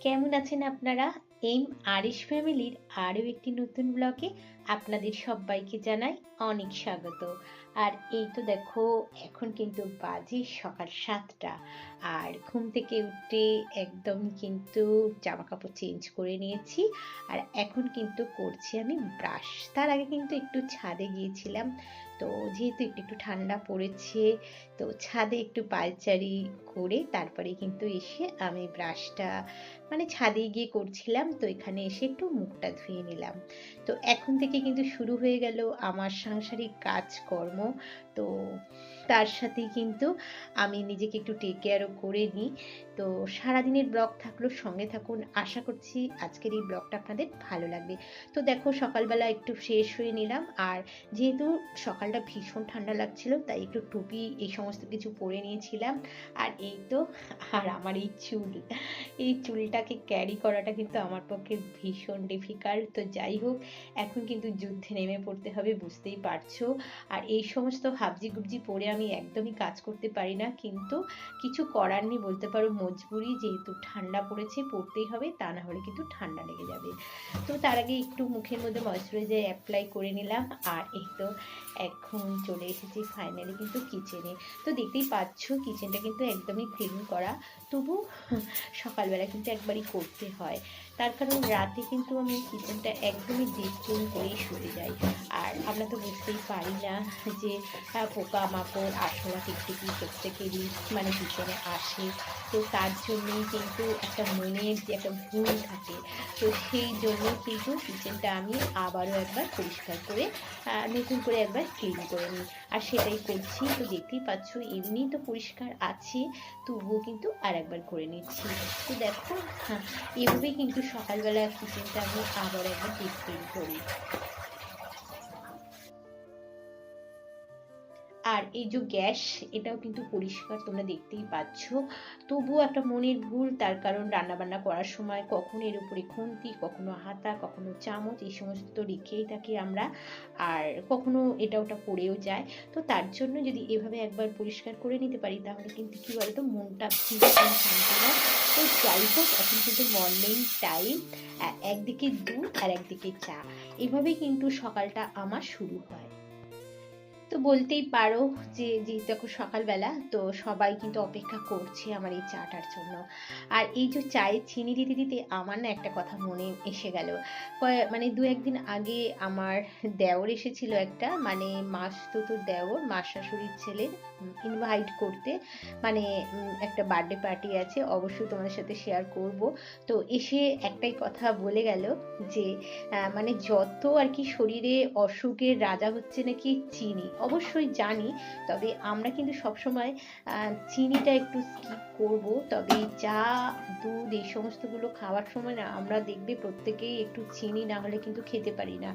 কেমন আছেন আপনারা? এম আরিশ ফ্যামিলির আরও একটি নতুন ব্লগে আপনাদের সবাইকে জানাই অনেক স্বাগত। আর এই তো দেখো, এখন কিন্তু বাজে সকাল সাতটা। আর ঘুম থেকে উঠে একদম কিন্তু জামা কাপড় চেঞ্জ করে নিয়েছি। আর এখন কিন্তু করছি আমি ব্রাশ। তার আগে কিন্তু একটু ছাদে গিয়েছিলাম। তো যেহেতু একটু একটু ঠান্ডা পড়েছে, তো ছাদে একটু পালচারি করে তারপরে কিন্তু এসে আমি ব্রাশটা মানে ছাদে গিয়ে করছিলাম, তো এখানে এসে একটু মুখটা ধুয়ে নিলাম। তো এখন থেকে কিন্তু শুরু হয়ে গেল আমার সাংসারিক কাজকর্ম। তো তার সাথেই কিন্তু আমি নিজেকে একটু টেক কেয়ারও করে নিই। তো সারাদিনের ব্লগ থাকলেও সঙ্গে থাকুন। আশা করছি আজকের এই ব্লগটা আপনাদের ভালো লাগবে। তো দেখো, সকালবেলা একটু শেষ হয়ে নিলাম। আর যেহেতু সকালটা ভীষণ ঠান্ডা লাগছিল, তাই একটু টুপি এই সমস্ত কিছু পরে নিয়েছিলাম। আর এই তো, আর আমার এই চুল। এই চুলটাকে ক্যারি করাটা কিন্তু আমার পক্ষে ভীষণ ডিফিকাল্ট তো যাই হোক, এখন কিন্তু যুদ্ধে নেমে পড়তে হবে, বুঝতেই পারছ। আর এই সমস্ত হাবজি গুবজি পরে আমি একদমই কাজ করতে পারি না, কিন্তু কিছু করার নেই, বলতে পারো মজবুরি, যেহেতু ঠান্ডা পড়েছে, পড়তেই হবে, তা না হলে কিন্তু ঠান্ডা লেগে যাবে। তো তার আগে একটু মুখের মধ্যে ময়শ্চারাইজার অ্যাপ্লাই করে নিলাম, আর এই তো এখন চলে এসেছি ফাইনালি কিন্তু কিচেনে তো দেখতেই পাচ্ছ কিচেনটা কিন্তু একদমই ক্লিন করা, তবু সকালবেলা কিন্তু একবারই করতে হয়। তার কারণ রাতে কিন্তু আমি কিচেনটা একদমই ডিপ করেই শুতে যাই। আর আমরা তো বুঝতেই পারি না যে পোকা মাকড় আশলা টিকটিকি প্রত্যেকেরই মানে কিচেনে আসে। তো তার জন্যই কিন্তু একটা মনের যে একটা ভুল থাকে, তো সেই জন্য কিন্তু কিচেনটা আমি আবারও একবার পরিষ্কার করে নতুন করে একবার ক্লিন করে নিই। আর সেটাই করছি। তো দেখতেই পাচ্ছ, এমনি তো পরিষ্কার আছে, তবুও কিন্তু আর একবার করে নিচ্ছি। তো দেখো হ্যাঁ এভাবেই কিন্তু সকালবেলা কিচেনটা আমি আবার একবার ডিপ করি। আর এই যে গ্যাস, এটাও কিন্তু পরিষ্কার তোমরা দেখতেই পাচ্ছ। তবুও একটা মনের ভুল, তার কারণ রান্নাবান্না করার সময় কখনো এর উপরে খুন্তি, কখনো হাতা, কখনো চামচ, এই সমস্ত রেখেই থাকি আমরা। আর কখনো এটা ওটা পড়েও যায়। তো তার জন্য যদি এভাবে একবার পরিষ্কার করে নিতে পারি, তাহলে কিন্তু কী বলতো, মনটা ভীষণ শান্তি হয় তো যাই হোক, এখন কিন্তু মর্নিং টাইম একদিকে দুধ আর একদিকে চা। এভাবেই কিন্তু সকালটা আমার শুরু হয়। তো বলতেই পারো যে যেহেতু এখন সকালবেলা, তো সবাই কিন্তু অপেক্ষা করছে আমার এই চাটার জন্য। আর এই যে চায়ে চিনি দিতে দিতে আমার না একটা কথা মনে এসে গেল। মানে দু একদিন আগে আমার দেওর এসেছিল একটা মানে মাস তুতুর দেওর, মাস শাশুড়ির ছেলের ইনভাইট করতে। মানে একটা বার্থডে পার্টি আছে, অবশ্যই তোমাদের সাথে শেয়ার করব। তো এসে একটাই কথা বলে গেল যে মানে যত আর কি শরীরে অসুখের রাজা হচ্ছে নাকি চিনি অবশ্যই জানি, তবে আমরা কিন্তু সবসময় চিনিটা একটু স্কিপ করব। তবে চা, দুধ এই সমস্তগুলো খাওয়ার সময় না আমরা দেখবে প্রত্যেকেই একটু চিনি না হলে কিন্তু খেতে পারি না।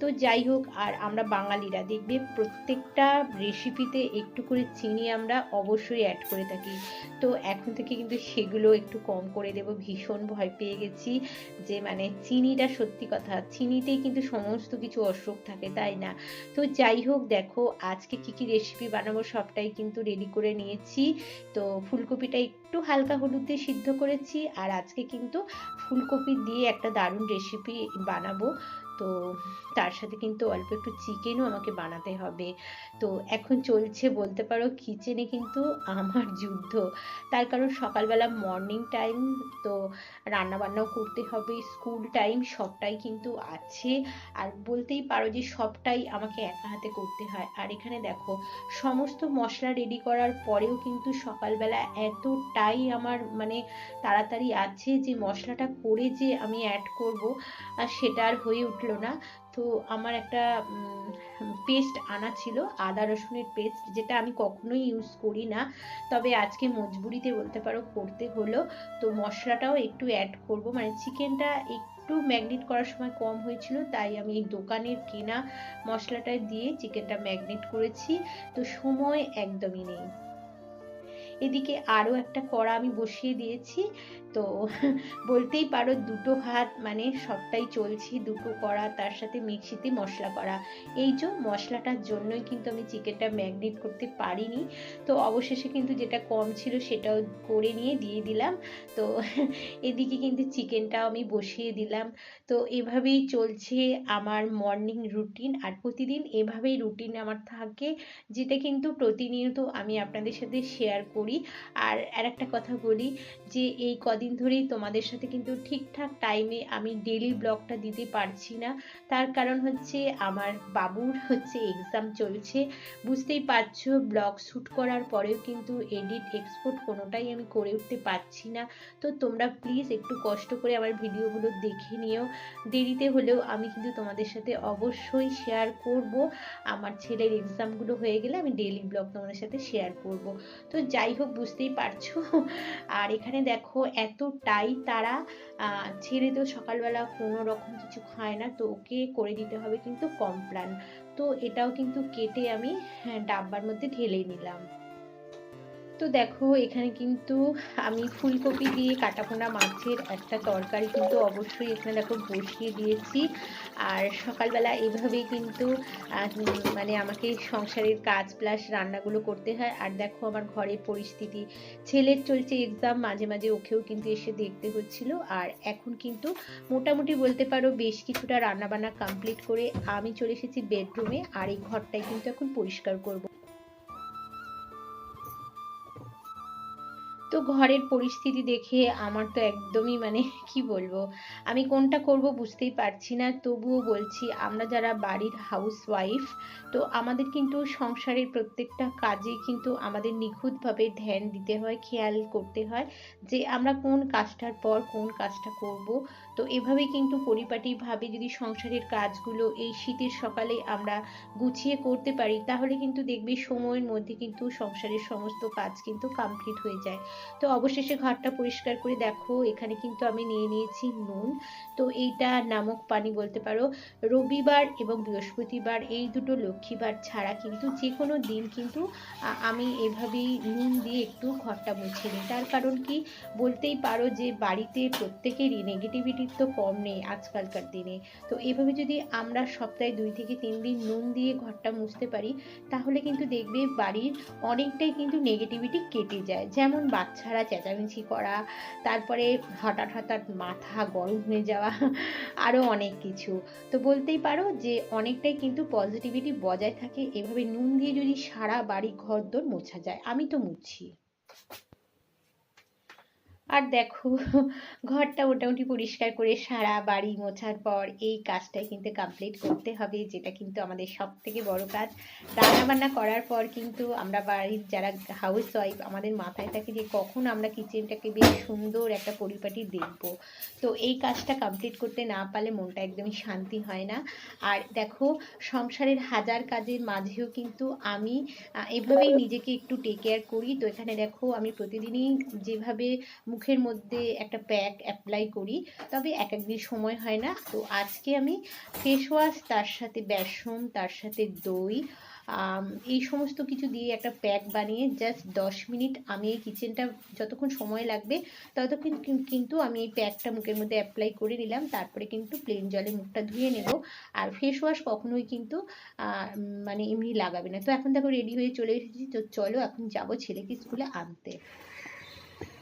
তো যাই হোক, আর আমরা বাঙালিরা দেখবে প্রত্যেকটা রেসিপিতে একটু করে চিনি আমরা অবশ্যই অ্যাড করে থাকি। তো এখন থেকে কিন্তু সেগুলো একটু কম করে দেব, ভীষণ ভয় পেয়ে গেছি যে মানে চিনিটা সত্যি কথা, চিনিতেই কিন্তু সমস্ত কিছু অসুখ থাকে, তাই না? তো যাই হোক, দেখো আজকে কি কি রেসিপি বানাবো সবটাই কিন্তু রেডি করে নিয়েছি। তো ফুলকপিটা একটু হালকা হলুদ দিয়ে সিদ্ধ করেছি আর আজকে কিন্তু ফুলকপি দিয়ে একটা দারুণ রেসিপি বানাবো। তো তার সাথে কিন্তু অল্প একটু চিকেনও আমাকে বানাতে হবে। তো এখন চলছে বলতে পারো কিচেনে কিন্তু আমার যুদ্ধ। তার কারণ সকালবেলা মর্নিং টাইম তো রান্নাবান্নাও করতে হবে স্কুল টাইম সবটাই কিন্তু আছে। আর বলতেই পারো যে সবটাই আমাকে একা হাতে করতে হয়। আর এখানে দেখো, সমস্ত মশলা রেডি করার পরেও কিন্তু সকালবেলা এতটাই আমার মানে তাড়াতাড়ি আছে যে মশলাটা করে যে আমি অ্যাড করব, আর সেটা আর হয়ে উঠল না। তো আমার একটা পেস্ট আনা ছিল, আদা রসুনের পেস্ট যেটা আমি কখনোই ইউজ করি না। তবে আজকে মজবুরিতে বলতে পারো করতে হলো। তো মশলাটাও একটু অ্যাড করব। মানে চিকেনটা একটু ম্যাগনেট করার সময় কম হয়েছিল, তাই আমি এই দোকানের কেনা মশলাটা দিয়ে চিকেনটা ম্যাগনেট করেছি। তো সময় একদমই নেই। এদিকে আরও একটা কড়া আমি বসিয়ে দিয়েছি। তো বলতেই পারো দুটো হাত মানে সবটাই চলছে, দুটো করা তার সাথে মিক্সিতে মশলা করা। এই যে মশলাটার জন্যই কিন্তু আমি চিকেনটা ম্যাগনেট করতে পারিনি। তো অবশেষে কিন্তু যেটা কম ছিল সেটাও করে নিয়ে দিয়ে দিলাম। তো এদিকে কিন্তু চিকেনটাও আমি বসিয়ে দিলাম। তো এভাবেই চলছে আমার মর্নিং রুটিন আর প্রতিদিন এভাবেই রুটিন আমার থাকে, যেটা কিন্তু প্রতিনিয়ত আমি আপনাদের সাথে শেয়ার করি। আর আর একটা কথা বলি যে এই কদিন ধরেই তোমাদের সাথে কিন্তু ঠিকঠাক টাইমে আমি ডেলি ব্লগটা দিতে পারছি না। তার কারণ হচ্ছে আমার বাবুর হচ্ছে এক্সাম চলছে। বুঝতেই পারছ ব্লগ শ্যুট করার পরেও কিন্তু এডিট এক্সপোর্ট কোনোটাই আমি করে উঠতে পারছি না। তো তোমরা প্লিজ একটু কষ্ট করে আমার ভিডিওগুলো দেখে নিও। দেরিতে হলেও আমি কিন্তু তোমাদের সাথে অবশ্যই শেয়ার করব। আমার ছেলের এক্সামগুলো হয়ে গেলে আমি ডেলি ব্লগ তোমাদের সাথে শেয়ার করব। তো যাই হোক, বুঝতেই পারছ। আর এখানে দেখো এতটাই তারা ছেড়ে তো সকালবেলা কোনো রকম কিছু খায় না তো ওকে করে দিতে হবে কিন্তু কমপ্লান তো এটাও কিন্তু কেটে আমি হ্যাঁ, ডাব্বার মধ্যে ঢেলে নিলাম। তো দেখো, এখানে কিন্তু আমি ফুলকপি দিয়ে কাটাপোনা মাছের একটা তরকারি কিন্তু অবশ্যই এখানে দেখো বসিয়ে দিয়েছি। আর সকালবেলা এভাবেই কিন্তু মানে আমাকে সংসারের কাজ প্লাস রান্নাগুলো করতে হয়। আর দেখো আমার ঘরের পরিস্থিতি, ছেলের চলছে এক্সাম মাঝে মাঝে ওকেও কিন্তু এসে দেখতে হচ্ছিল। আর এখন কিন্তু মোটামুটি বলতে পারো বেশ কিছুটা রান্নাবান্না কমপ্লিট করে আমি চলে এসেছি বেডরুমে আর এই ঘরটাই কিন্তু এখন পরিষ্কার করব। তো ঘরের পরিস্থিতি দেখে আমার তো একদমই মানে কি বলব? আমি কোনটা করব বুঝতেই পারছি না। তবুও বলছি, আমরা যারা বাড়ির হাউস ওয়াইফ তো আমাদের কিন্তু সংসারের প্রত্যেকটা কাজে কিন্তু আমাদের নিখুঁতভাবে ধ্যান দিতে হয়, খেয়াল করতে হয় যে আমরা কোন কাজটার পর কোন কাজটা করব। তো এভাবেই কিন্তু পরিপাটিভাবে যদি সংসারের কাজগুলো এই শীতের সকালে আমরা গুছিয়ে করতে পারি, তাহলে কিন্তু দেখবি সময়ের মধ্যে কিন্তু সংসারের সমস্ত কাজ কিন্তু কমপ্লিট হয়ে যায়। তো অবশেষে ঘরটা পরিষ্কার করে দেখো, এখানে কিন্তু আমি নিয়ে নিয়েছি নুন। তো এইটা নামক পানি বলতে পারো, রবিবার এবং বৃহস্পতিবার এই দুটো লক্ষ্মীবার ছাড়া কিন্তু যে কোনো দিন কিন্তু আমি এভাবেই নুন দিয়ে একটু ঘরটা মুছে নিই। তার কারণ কি? বলতেই পারো যে বাড়িতে প্রত্যেকেরই নেগেটিভিটি তো কম নেই আজকালকার দিনে। তো এভাবে যদি আমরা সপ্তাহে দুই থেকে তিন দিন নুন দিয়ে ঘরটা মুছতে পারি, তাহলে কিন্তু দেখবে বাড়ির অনেকটাই কিন্তু নেগেটিভিটি কেটে যায়। যেমন বাচ্চারা চেঁচামেচি করা, তারপরে হঠাৎ হঠাৎ মাথা গরম হয়ে যাওয়া আরও অনেক কিছু। তো বলতেই পারো যে অনেকটাই কিন্তু পজিটিভিটি বজায় থাকে। এভাবে নুন দিয়ে যদি সারা বাড়ি ঘরদোর মোছা যায়, আমি তো মুছি আর দেখো, ঘরটা মোটামুটি পরিষ্কার করে সারা বাড়ি মোছার পর এই কাজটাই কিন্তু কমপ্লিট করতে হবে, যেটা কিন্তু আমাদের সব থেকে বড় কাজ। রান্না বান্না করার পর কিন্তু আমরা বাড়ির যারা হাউস ওয়াইফ আমাদের মাথায় থাকে যে কখন আমরা কিচেনটাকে বেশ সুন্দর একটা পরিপাটি দেখব। তো এই কাজটা কমপ্লিট করতে না পারলে মনটা একদমই শান্তি হয় না। আর দেখো, সংসারের হাজার কাজের মাঝেও কিন্তু আমি এভাবেই নিজেকে একটু টেক কেয়ার করি। তো এখানে দেখো, আমি প্রতিদিনই যেভাবে মুখের মধ্যে একটা প্যাক অ্যাপ্লাই করি, তবে এক একদিন সময় হয় না। তো আজকে আমি ফেস ওয়াশ তার সাথে বেসন, তার সাথে দই এই সমস্ত কিছু দিয়ে একটা প্যাক বানিয়ে জাস্ট দশ মিনিট আমি এই কিচেনটা যতক্ষণ সময় লাগবে, ততক্ষণ কিন্তু আমি এই প্যাকটা মুখের মধ্যে অ্যাপ্লাই করে নিলাম। তারপরে কিন্তু প্লেন জলে মুখটা ধুয়ে নেব। আর ফেস ওয়াশ কখনোই কিন্তু মানে এমনি লাগাবে না। তো এখন দেখো রেডি হয়ে চলে এসেছি। তো চলো এখন যাব ছেলেকে স্কুলে আনতে।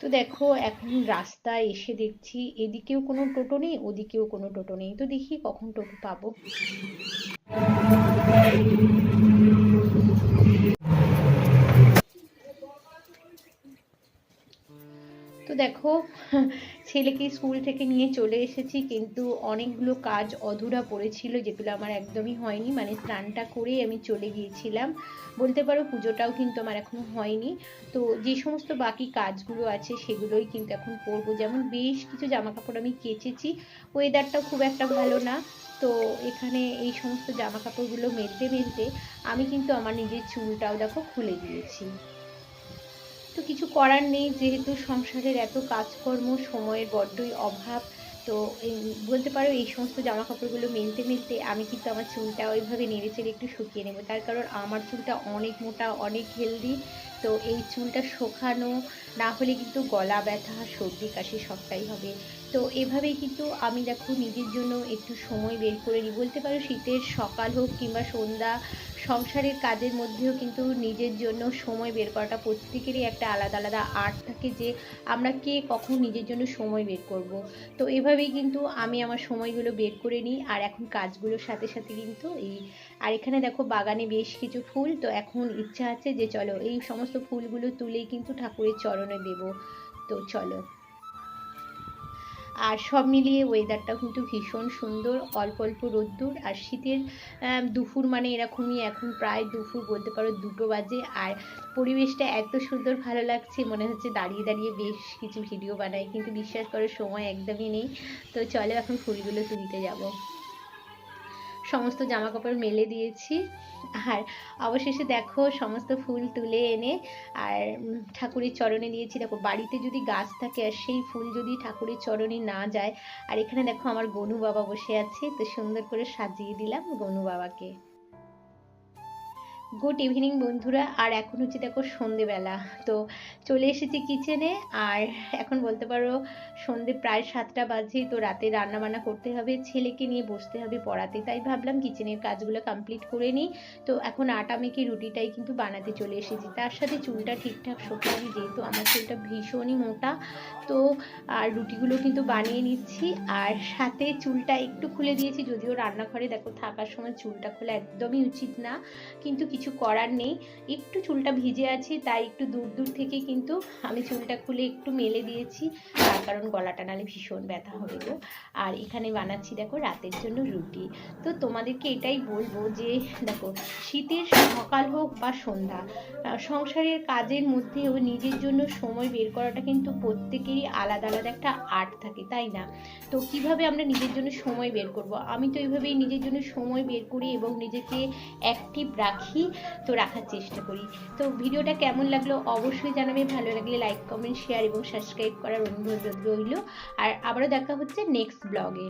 তো দেখো, এখন রাস্তায় এসে দেখছি এদিকেও কোনো টোটো নেই, ওদিকেও কোনো টোটো নেই। তো দেখি কখন টোটো পাবো। তো দেখো ছেলেকে স্কুল থেকে নিয়ে চলে এসেছি, কিন্তু অনেকগুলো কাজ অধুরা পড়েছিল, যেগুলো আমার একদমই হয়নি। মানে স্নানটা করেই আমি চলে গিয়েছিলাম। বলতে পারো পুজোটাও কিন্তু আমার এখনও হয়নি। তো যে সমস্ত বাকি কাজগুলো আছে, সেগুলোই কিন্তু এখন করব। যেমন বেশ কিছু জামা কাপড় আমি কেচেছি ওয়েদারটাও খুব একটা ভালো না। তো এখানে এই সমস্ত জামা কাপড়গুলো মেলতে মেলতে আমি কিন্তু আমার নিজের চুলটাও দেখো খুলে দিয়েছি। তো কিছু করার নেই, যেহেতু সংসারের এত কাজকর্ম, সময়ের বড্ডই অভাব, তো এই বলতে পারো এই সমস্ত জামা কাপড়গুলো মেলতে মেলতে আমি কিন্তু আমার চুলটা ওইভাবে নেড়ে চেড়ে একটু শুকিয়ে নেব। তার কারণ আমার চুলটা অনেক মোটা, অনেক হেলদি, তো এই চুলটা শোকানো না হলে কিন্তু গলা ব্যথা, সর্দি, কাশি সবটাই হবে। তো এভাবেই কিন্তু আমি দেখো নিজের জন্য একটু সময় বের করে নিই। বলতে পারো শীতের সকাল হোক কিংবা সন্ধ্যা, সংসারের কাজের মধ্যেও কিন্তু নিজের জন্য সময় বের করাটা প্রত্যেকেরই একটা আলাদা আলাদা আর্ট থাকে যে আমরা কে কখন নিজের জন্য সময় বের করব। তো এভাবেই কিন্তু আমি আমার সময়গুলো বের করে নিই আর এখন কাজগুলোর সাথে সাথে কিন্তু এই আর এখানে দেখো বাগানে বেশ কিছু ফুল, তো এখন ইচ্ছা আছে যে চলো এই সমস্ত ফুলগুলো তুলেই কিন্তু ঠাকুরের চরণে দেব। তো চলো। আর সব মিলিয়ে ওয়েদারটা কিন্তু ভীষণ সুন্দর, অল্প অল্প রোদ্দুর আর শীতের দুপুর মানে এরকমই এখন প্রায় দুপুর বলতে পারো দুটো বাজে। আর পরিবেশটা এত সুন্দর, ভালো লাগছে, মনে হচ্ছে দাঁড়িয়ে দাঁড়িয়ে বেশ কিছু ভিডিও বানাই। কিন্তু বিশ্বাস করো, সময় একদমই নেই। তো চলো এখন ফুলগুলো তুলতে যাব। সমস্ত জামা কাপড় মেলে দিয়েছি। আর অবশেষে দেখো সমস্ত ফুল তুলে এনে আর ঠাকুরের চরণে দিয়েছি দেখো বাড়িতে যদি গাছ থাকে আর সেই ফুল যদি ঠাকুরের চরণে না যায়, আর এখানে দেখো আমার গনু বাবা বসে আছে। তো সুন্দর করে সাজিয়ে দিলাম গনু বাবাকে। গুড ইভিনিং বন্ধুরা। আর এখন হচ্ছে দেখো সন্ধেবেলা। তো চলে এসেছি কিচেনে আর এখন বলতে পারো, সন্ধে প্রায় সাতটা বাজে তো রাতে রান্না বান্না করতে হবে, ছেলেকে নিয়ে বসতে হবে পড়াতে। তাই ভাবলাম কিচেনের কাজগুলো কমপ্লিট করে নিই। তো এখন আটা মেখে রুটিটাই কিন্তু বানাতে চলে এসেছি। তার সাথে চুলটা ঠিকঠাক শোকানি যেহেতু আমার চুলটা ভীষণই মোটা। তো, আর রুটিগুলো কিন্তু বানিয়ে নিচ্ছি। আর সাথে চুলটা একটু খুলে দিয়েছি, যদিও রান্নাঘরে দেখো থাকার সময় চুলটা খোলা একদমই উচিত না। কিন্তু কিছু করার নেই। একটু চুলটা ভিজে আছে, তাই একটু দূর দূর থেকে কিন্তু আমি চুলটা খুলে একটু মেলে দিয়েছি। তার কারণ গলাটা নালে ভীষণ ব্যথা হবে গো। আর এখানে বানাচ্ছি দেখো রাতের জন্য রুটি। তো তোমাদেরকে এটাই বলব যে, দেখো শীতের সকাল হোক বা সন্ধ্যা সংসারের কাজের মধ্যেও নিজের জন্য সময় বের করাটা কিন্তু প্রত্যেকেরই আলাদা আলাদা একটা আর্ট থাকে, তাই না? তো কীভাবে আমরা নিজের জন্য সময় বের করব? আমি তো এইভাবেই নিজের জন্য সময় বের করি এবং নিজেকে অ্যাক্টিভ রাখি। তো রাখার চেষ্টা করি। তো ভিডিওটা কেমন লাগল অবশ্যই জানাবে। ভালো লাগলে লাইক কমেন্ট শেয়ার এবং সাবস্ক্রাইব করার অনুরোধ রইল। আর আবারও দেখা হচ্ছে নেক্সট ব্লগে